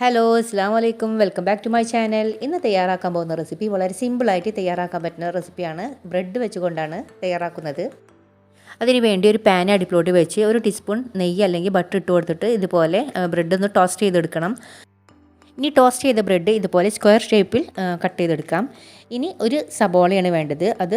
Hello അസ്സാം വലൈക്കും welcome back to my channel ഇന്ന് തയ്യാറാക്കാൻ പോകുന്ന റെസിപ്പി വളരെ സിമ്പിളായിട്ട് തയ്യാറാക്കാൻ പറ്റുന്ന റെസിപ്പിയാണ് ബ്രെഡ് വെച്ചുകൊണ്ടാണ് തയ്യാറാക്കുന്നത്. അതിന് വേണ്ടി ഒരു പാൻ അടുപ്പിലോട്ട് വെച്ച് ഒരു ടീസ്പൂൺ നെയ്യ് അല്ലെങ്കിൽ ബട്ടർ ഇട്ട് കൊടുത്തിട്ട് ഇതുപോലെ ബ്രെഡ് ഒന്ന് ടോസ്റ്റ് ചെയ്തെടുക്കണം. ഇനി ടോസ്റ്റ് ചെയ്ത ബ്രെഡ് ഇതുപോലെ സ്ക്വയർ ഷേപ്പിൽ കട്ട് ചെയ്തെടുക്കാം. ഇനി ഒരു സബോളയാണ് വേണ്ടത്. അത്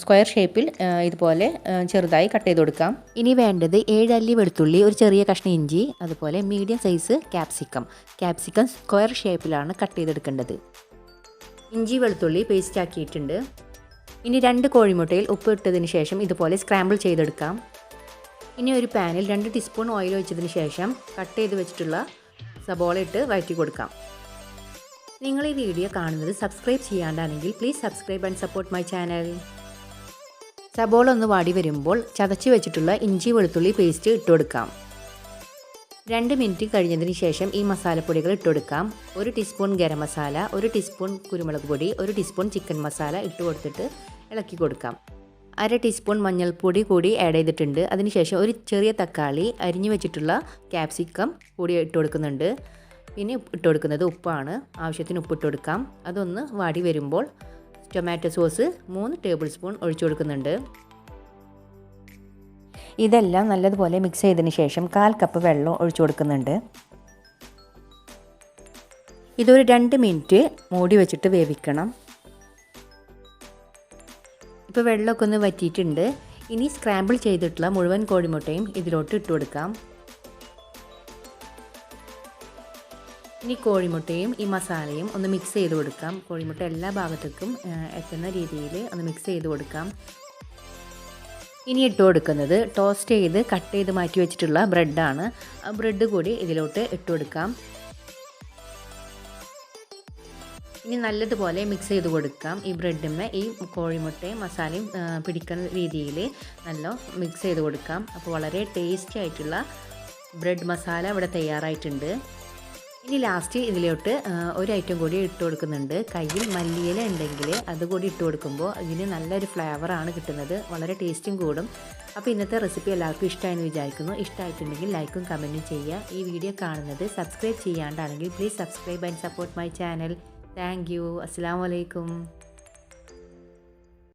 സ്ക്വയർ ഷേപ്പിൽ ഇതുപോലെ ചെറുതായി കട്ട് ചെയ്ത് കൊടുക്കാം ഇനി വേണ്ടത് ഏഴ് അല്ലി വെളുത്തുള്ളി ഒരു ചെറിയ കഷ്ണം ഇഞ്ചി അതുപോലെ medium size capsicum capsicum square ഷേപ്പിലാണ് കട്ട് ചെയ്തെടുക്കേണ്ടത്. ഇഞ്ചി വെളുത്തുള്ളി പേസ്റ്റ് ആക്കിയിട്ടുണ്ട്. ഇനി രണ്ട് കോഴിമുട്ടയിൽ ഉപ്പ് ഇട്ടതിന് ശേഷം ഇതുപോലെ സ്ക്രാമ്പിൾ ചെയ്തെടുക്കാം. ഇനി ഒരു പാനിൽ രണ്ട് ടീസ്പൂൺ ഓയിൽ ഒഴിച്ചതിന് ശേഷം കട്ട് ചെയ്ത് വെച്ചിട്ടുള്ള സബോള ഇട്ട് വഴറ്റി കൊടുക്കാം. നിങ്ങൾ ഈ വീഡിയോ കാണുന്നത് subscribe ചെയ്യാണ്ടാണെങ്കിൽ please subscribe and support my channel സബോള ഒന്ന് വാടി വരുമ്പോൾ ചതച്ചു വെച്ചിട്ടുള്ള ഇഞ്ചി വെളുത്തുള്ളി പേസ്റ്റ് ഇട്ട് കൊടുക്കാം. രണ്ട് മിനിറ്റ് കഴിഞ്ഞതിന് ശേഷം ഈ മസാലപ്പൊടികൾ ഇട്ട് കൊടുക്കാം. ഒരു ടീസ്പൂൺ ഗരം മസാല ഒരു ടീസ്പൂൺ കുരുമുളക് പൊടി ഒരു ടീസ്പൂൺ ചിക്കൻ മസാല ഇട്ട് കൊടുത്തിട്ട് ഇളക്കി കൊടുക്കാം. അര ടീസ്പൂൺ മഞ്ഞൾപ്പൊടി കൂടി ആഡ് ചെയ്തിട്ടുണ്ട്. അതിനുശേഷം ഒരു ചെറിയ തക്കാളി അരിഞ്ഞു വെച്ചിട്ടുള്ള ക്യാപ്സിക്കം കൂടി ഇട്ട് കൊടുക്കുന്നുണ്ട്. പിന്നെ ഇട്ട് കൊടുക്കുന്നത് ഉപ്പാണ്. ആവശ്യത്തിന് ഉപ്പ് ഇട്ട് കൊടുക്കാം. അതൊന്ന് വാടി വരുമ്പോൾ ടൊമാറ്റോ സോസ് മൂന്ന് ടേബിൾ സ്പൂൺ ഒഴിച്ചു കൊടുക്കുന്നുണ്ട്. ഇതെല്ലാം നല്ലതുപോലെ മിക്സ് ചെയ്തതിന് ശേഷം കാൽ കപ്പ് വെള്ളം ഒഴിച്ചു കൊടുക്കുന്നുണ്ട്. ഇതൊരു രണ്ട് മിനിറ്റ് മൂടി വെച്ചിട്ട് വേവിക്കണം. ഇപ്പോൾ വെള്ളമൊക്കെ ഒന്ന് വറ്റിയിട്ടുണ്ട്. ഇനി സ്ക്രാമ്പിൾ ചെയ്തിട്ടുള്ള മുഴുവൻ കോഴിമുട്ടയും ഇതിലോട്ട് ഇട്ട് കൊടുക്കാം. ഇനി കോഴിമുട്ടയും ഈ മസാലയും ഒന്ന് മിക്സ് ചെയ്ത് കൊടുക്കാം. കോഴിമുട്ട എല്ലാ ഭാഗത്തേക്കും എത്തുന്ന രീതിയിൽ ഒന്ന് മിക്സ് ചെയ്ത് കൊടുക്കാം. ഇനി ഇട്ട് കൊടുക്കുന്നത് ടോസ്റ്റ് ചെയ്ത് കട്ട് ചെയ്ത് മാറ്റി വെച്ചിട്ടുള്ള ബ്രെഡാണ് ആ ബ്രെഡ് കൂടി ഇതിലോട്ട് ഇട്ട് കൊടുക്കാം. ഇനി നല്ലതുപോലെ മിക്സ് ചെയ്ത് കൊടുക്കാം. ഈ ബ്രെഡിന്മേ ഈ കോഴിമുട്ടയും മസാലയും പിടിക്കുന്ന രീതിയിൽ നല്ല മിക്സ് ചെയ്ത് കൊടുക്കാം. അപ്പോൾ വളരെ ടേസ്റ്റി ആയിട്ടുള്ള ബ്രെഡ് മസാല ഇവിടെ തയ്യാറായിട്ടുണ്ട്. ഇനി ലാസ്റ്റ് ഇതിലോട്ട് ഒരു ഐറ്റം കൂടി ഇട്ട് കൊടുക്കുന്നുണ്ട്. കയ്യിൽ മല്ലിയില ഉണ്ടെങ്കിൽ അതുകൂടി ഇട്ട് കൊടുക്കുമ്പോൾ ഇതിന് നല്ലൊരു ഫ്ലേവറാണ് കിട്ടുന്നത്. വളരെ ടേസ്റ്റും കൂടും. അപ്പോൾ ഇന്നത്തെ റെസിപ്പി എല്ലാവർക്കും ഇഷ്ടമായെന്ന് വിചാരിക്കുന്നു. ഇഷ്ടമായിട്ടുണ്ടെങ്കിൽ ലൈക്കും കമന്റും ചെയ്യുക. ഈ വീഡിയോ കാണുന്നത് subscribe ചെയ്യാണ്ടാണെങ്കിൽ please subscribe and support my channel thank you. അസ്സാം വലൈക്കും